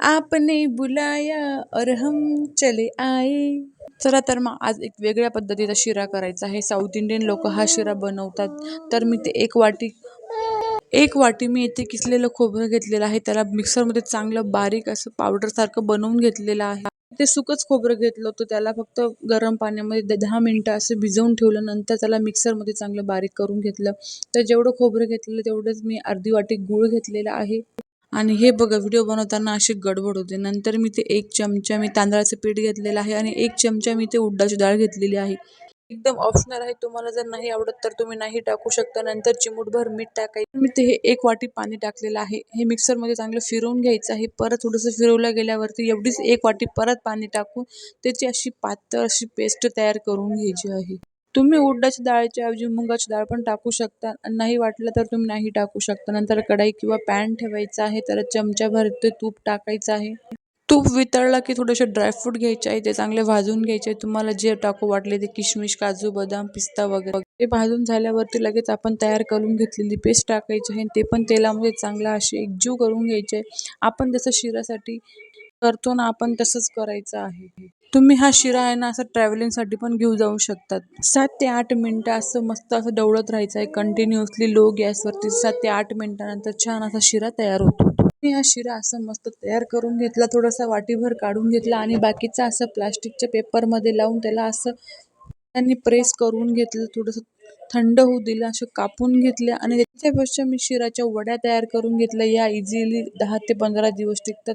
आपने बुलाया और हम चले आए. चला तर मग आज एक वेगळ्या पद्धतीचा शिरा करायचा आहे. साऊथ इंडियन लोक हा शिरा बनवतात. तर मी ते एक वाटी एक वाटी मी इथे किसलेलं खोबरं घेतलेलं आहे. त्याला मिक्सरमध्ये चांगलं बारीक असं पावडरसारखं बनवून घेतलेलं आहे. ते सुकच खोबरं घेतलं होतं. त्याला फक्त गरम पाण्यामध्ये द- दहा मिनटं असं भिजवून ठेवलं. नंतर त्याला मिक्सरमध्ये चांगलं बारीक करून घेतलं. तर जेवढं खोबरं घेतलेलं तेवढंच मी अर्धी वाटी गूळ घेतलेला आहे. आणि हे बघा व्हिडिओ बनवताना अशी गडबड होते. नंतर मी ते एक चमचा मी तांदळाचं पीठ घेतलेलं आहे आणि एक चमचा मी ते उड्डाची डाळ घेतलेली आहे. एकदम ऑप्शनल आहे. तुम्हाला जर नाही आवडत तर तुम्ही नाही टाकू शकता. नंतर चिमूटभर मीठ टाकायचं. मी ते हे एक वाटी पाणी टाकलेलं आहे. हे मिक्सरमध्ये चांगलं फिरवून घ्यायचं आहे. परत थोडंसं फिरवलं गेल्यावरती एवढीच एक वाटी परत पाणी टाकून त्याची अशी पातळ अशी पेस्ट तयार करून घ्यायची आहे. तुम्ही उडदाच्या डाळीच्या ऐवजी मुगाची डाळ पण टाकू शकता. आणि नाही वाटलं तर तुम्ही नाही टाकू शकता. नंतर कढाई किंवा पॅन ठेवायचा आहे तर चमच्याभर ते तूप टाकायचं आहे. तूप वितळला की थोडेसे ड्रायफ्रूट घ्यायचे आहे ते चांगले भाजून घ्यायचे तुम्हाला जे टाकू वाटले ते किशमिश काजू बदाम पिस्ता वगैरे. ते भाजून झाल्यावरती लगेच आपण तयार करून घेतलेली पेस्ट टाकायची आहे. ते पण तेलामध्ये चांगला अशी एकजीव करून घ्यायचे आहे. आपण जसं शिरासाठी करतो ना आपण तसंच करायचं आहे. तुम्ही हा शिरा आहे ना असं ट्रॅव्हलिंगसाठी पण घेऊ जाऊ शकतात. सात ते आठ मिनटं असं मस्त असं डवळत राहायचं आहे. कंटिन्युअसली लो गॅसवरती सात ते आठ मिनटानंतर छान असा शिरा तयार होतो. मी हा शिरा असं मस्त तयार करून घेतला थोडासा वाटीभर काढून घेतला आणि बाकीचा असं प्लास्टिकच्या पेपरमध्ये लावून त्याला असं त्यांनी प्रेस करून घेतलं थोडंसं थंड होऊ दिलं असं कापून घेतल्या आणि त्याच्यापेक्षा मी शिराच्या वड्या तयार करून घेतल्या. या इझिली दहा ते पंधरा दिवस टिकतात.